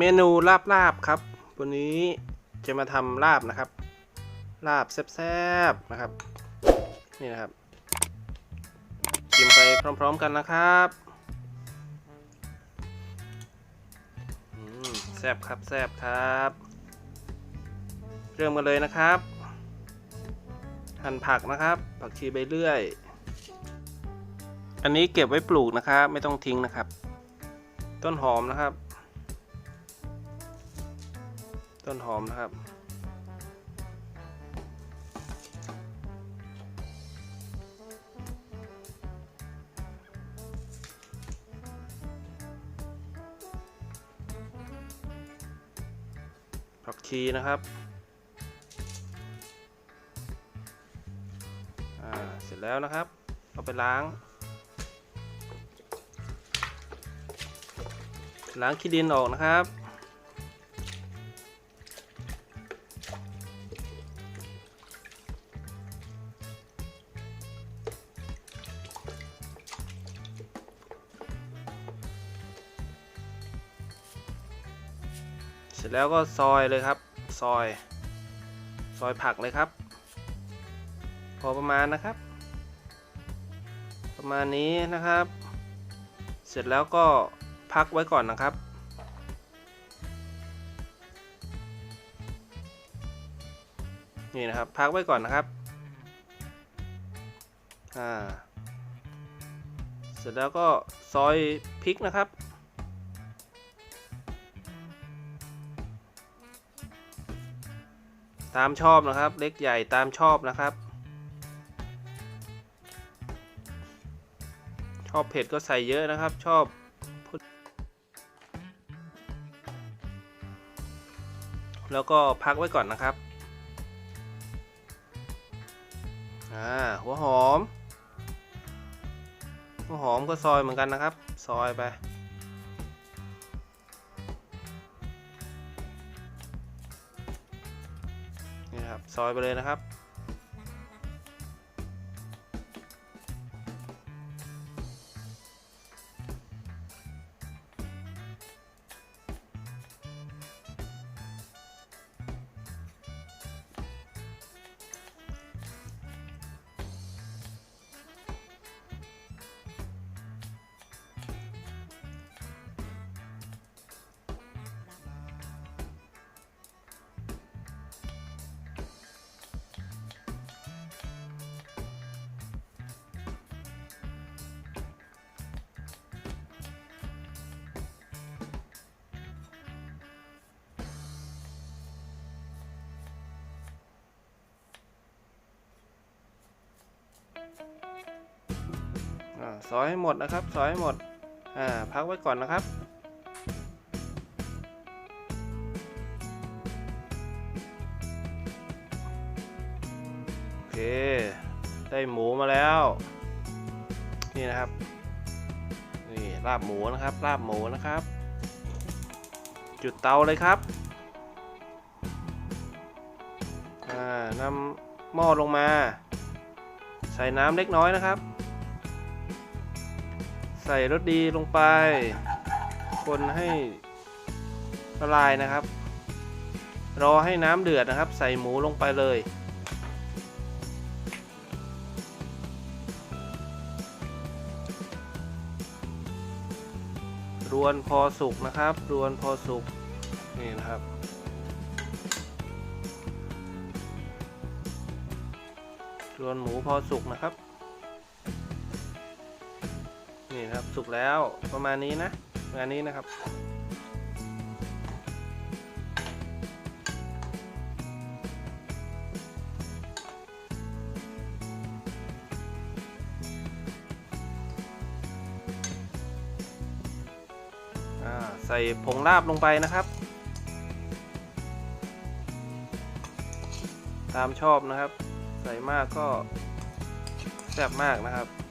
เมนูลาบลาบๆครับ วันนี้จะมาทำลาบนะครับ ลาบแซ่บๆนะครับ นี่นะครับชิมไปพร้อม ๆกันนะครับแซ่บครับแซ่บครับ เริ่มกันเลยนะครับ หั่นผักนะครับ ผักชีใบเลื่อย อันนี้เก็บไว้ปลูกนะครับ ไม่ต้องทิ้งนะครับ ต้นหอมนะครับ ต้นหอมนะครับ ผักชีนะครับอ่าเสร็จแล้วนะครับ เอาไปล้าง ล้างขี้ดินออกนะครับ ร็จแล้วก็ซอยเลยครับซอย ซอยผักเลยครับ พอประมาณนะครับ ประมาณนี้นะครับ เสร็จแล้วก็พักไว้ก่อนนะครับนี่นะครับพักไว้ก่อนนะครับอ่าเสร็จแล้วก็ซอยพริกนะครับ ตามชอบนะครับ เล็กใหญ่ตามชอบนะครับ ชอบเผ็ดก็ใส่เยอะนะครับ ชอบแล้วก็พักไว้ก่อนนะครับ อ่า หัวหอม หัวหอมก็ซอยเหมือนกันนะครับ ซอยไป ซอยไปเลยนะครับ ซอยให้หมดนะครับ ซอยให้หมด อ่า พักไว้ก่อนนะครับ โอเค ได้หมูมาแล้ว นี่นะครับ นี่ลาบหมูนะครับ ลาบหมูนะครับ จุดเตาเลยครับ อ่านำหม้อลงมา ใส่น้ำเล็กน้อยนะครับ ใส่รสดีลงไป คนให้ละลายนะครับ รอให้น้ำเดือดนะครับ ใส่หมูลงไปเลย รวนพอสุกนะครับ รวนพอสุกนี่นะครับรวนหมูพอสุกนะครับ นี่ครับสุกแล้วประมาณนี้นะประมาณนี้นะครับใส่ผงลาบลงไปนะครับ ตามชอบนะครับ ใส่มากก็แซ่บมากนะครับ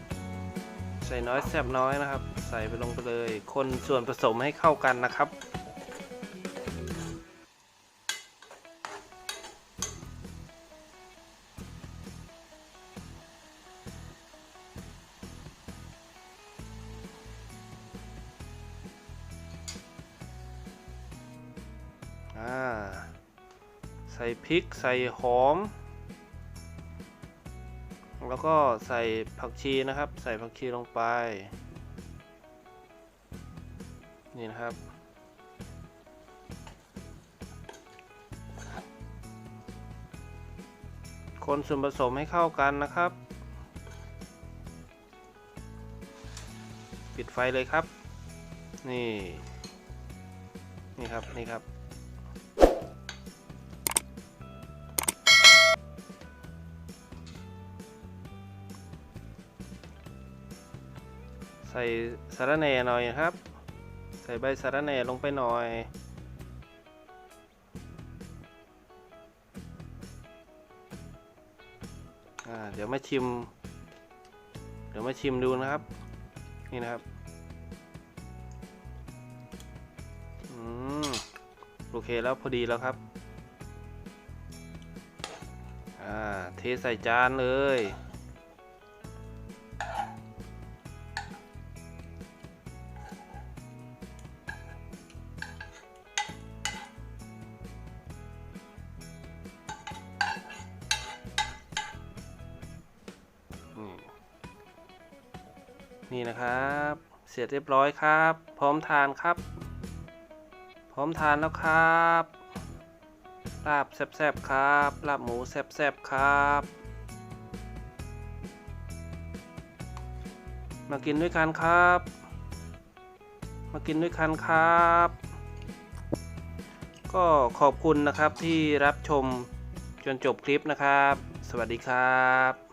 ใส่น้อยแซ่บน้อยนะครับ ใส่ไปลงไปเลย คนส่วนผสมให้เข้ากันนะครับออ่าใส่พริกใส่หอม แล้วก็ใส่ผักชีนะครับ ใส่ผักชีลงไป นี่นะครับ คนส่วนผสมให้เข้ากันนะครับ ปิดไฟเลยครับ นี่ นี่ครับ นี่ครับ ใส่สาระแหน่หน่อยครับ ใส่ใบสาระแหน่ลงไปหน่อยอ่าเดี๋ยวมาชิม เดี๋ยวมาชิมดูนะครับ นี่นะครับอืมโอเคแล้วพอดีแล้วครับ อ่า เทใส่จานเลย นี่นะครับ เสร็จเรียบร้อยครับ พร้อมทานครับ พร้อมทานแล้วครับลาบแซ่บๆครับลาบหมูแซ่บๆครับ มากินด้วยกันครับ มากินด้วยกันครับ ก็ขอบคุณนะครับที่รับชมจนจบคลิปนะครับ สวัสดีครับ